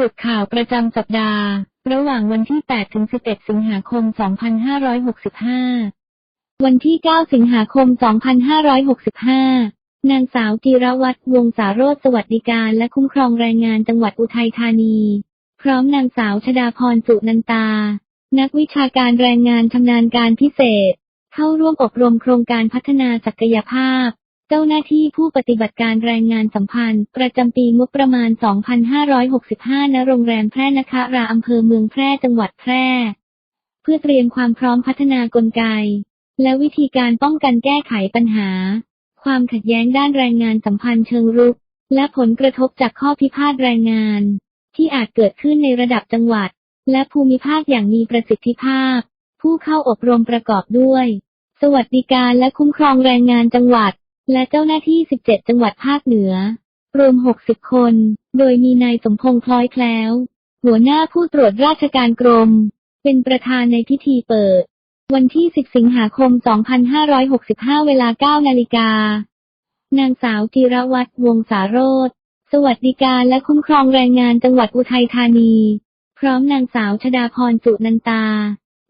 รุปข่าวประจำสัปดาห์ ระหว่างวันที่ 8 ถึง 11 สิงหาคม 2565 วันที่ 9 สิงหาคม 2565 นางสาวจิรวัตรวงศาโรจน์สวัสดิการและคุ้มครองแรงงานจังหวัดอุทัยธานี พร้อมนางสาวชดาพรสุนันตา นักวิชาการแรงงานชำนาญการพิเศษ เข้าร่วมอบรมโครงการพัฒนาศักยภาพ จ้าหน้าที่ผู้ปฏิบัติการแรงงานสัมพันธ์ ประจำปีงบประมาณ 2565 ณ โรงแรมแพร่นะคราอำเภอเมืองแพร่จังหวัดแพร่ เพื่อเตรียมความพร้อมพัฒนากลไก และวิธีการป้องกันแก้ไขปัญหา ความขัดแย้งด้านแรงงานสัมพันธ์เชิงรุก และผลกระทบจากข้อพิพาทแรงงาน ที่อาจเกิดขึ้นในระดับจังหวัด และภูมิภาคอย่างมีประสิทธิภาพ ผู้เข้าอบรมประกอบด้วย สวัสดิการและคุ้มครองแรงงานจังหวัด และเจ้าหน้าที่ 17 จังหวัดภาคเหนือ รวม 60 คน โดยมีนายสมพงษ์คล้อยแคล้ว หัวหน้าผู้ตรวจราชการกรม เป็นประธานในพิธีเปิด วันที่ 10 สิงหาคม 2565 เวลา 9 นาฬิกา นางสาวจิรวัตรวงศาโรธสวัสดิการและคุ้มครองแรงงานจังหวัดอุทัยธานี พร้อมนางสาวชดาพรสุนันตา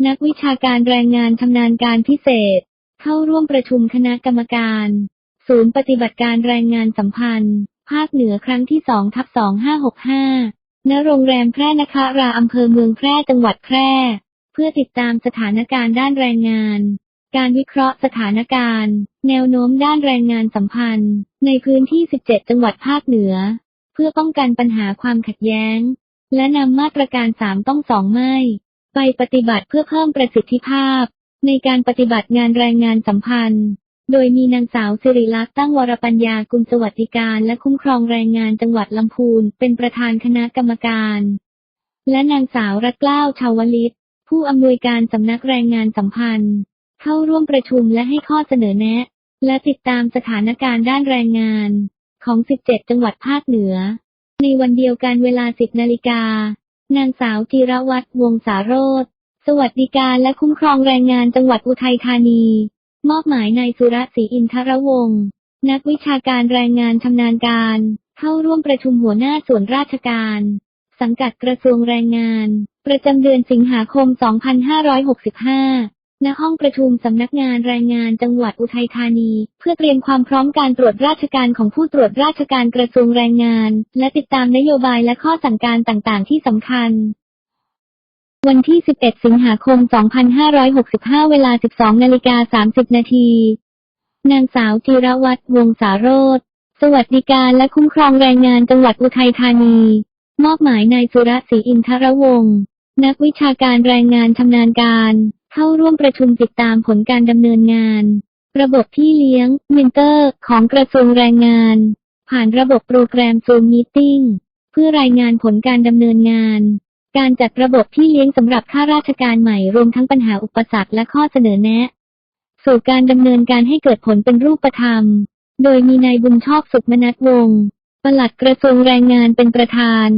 นักวิชาการแรงงานชำนาญการพิเศษ เข้าร่วมประชุมคณะกรรมการ ศูนย์ปฏิบัติการแรงงานสัมพันธ์ ภาคเหนือครั้งที่2ทับ2565ณโรงแรมแพร่นคะราอำเภอเมืองแพร่จังหวัดแพร่ เพื่อติดตามสถานการณ์ด้านแรงงาน การวิเคราะห์สถานการณ์ แนวโน้มด้านแรงงานสัมพันธ์ ในพื้นที่ 17 จังหวัดภาคเหนือ เพื่อป้องกันปัญหาความขัดแย้ง และนำมาตรการ3ต้องสองไม่ ไปปฏิบัติเพื่อเพิ่มประสิทธิภาพ ในการปฏิบัติงานแรงงานสัมพันธ์ โดยมีนางสาวสิริลักษณ์ตั้งวรปัญญากุลสวัสดิการและคุ้มครองแรงงานจังหวัดลำพูน เป็นประธานคณะกรรมการ และนางสาวรัตเกล้าชาวลิต ผู้อำนวยการสำนักแรงงานสัมพันธ์ เข้าร่วมประชุมและให้ข้อเสนอแนะ และติดตามสถานการณ์ด้านแรงงาน ของ 17 จังหวัดภาคเหนือ ในวันเดียวกันเวลา 10 นาฬิกา นางสาวจิรวัตรวงศาโรธสวัสดิการและคุ้มครองแรงงานจังหวัดอุทัยธานี มอบหมายนายสุรศรีอินทรวงศ์นักวิชาการแรงงานชำนาญการ เข้าร่วมประชุมหัวหน้าส่วนราชการ สังกัดกระทรวงแรงงาน ประจำเดือนสิงหาคม 2565 ณ ห้องประชุมสำนักงานแรงงานจังหวัดอุทัยธานี เพื่อเตรียมความพร้อมการตรวจราชการของผู้ตรวจราชการกระทรวงแรงงาน และติดตามนโยบายและข้อสั่งการต่างๆ ที่สำคัญ วันที่ 11 สิงหาคม 2565 เวลา 12 นาฬิกา 30 นาที นางสาวจิรวัตรวงศาโรธสวัสดิการและคุ้มครองแรงงานจังหวัดอุทัยธานี มอบหมายนายสุรศรีอินทรวงศ์นักวิชาการแรงงานชำนาญการ เข้าร่วมประชุมติดตามผลการดำเนินงาน ระบบที่เลี้ยงมินเตอร์ ของกระทรวงแรงงาน ผ่านระบบโปรแกรมซูมมีติ้งเพื่อรายงานผลการดำเนินงาน การจัดระบบที่เลี้ยงสำหรับข้าราชการใหม่รวมทั้งปัญหาอุปสรรคและข้อเสนอแนะ สู่การดำเนินการให้เกิดผลเป็นรูปธรรม โดยมีนายบุญชอบสุขมนัสวงศ์ปลัดกระทรวงแรงงานเป็นประธาน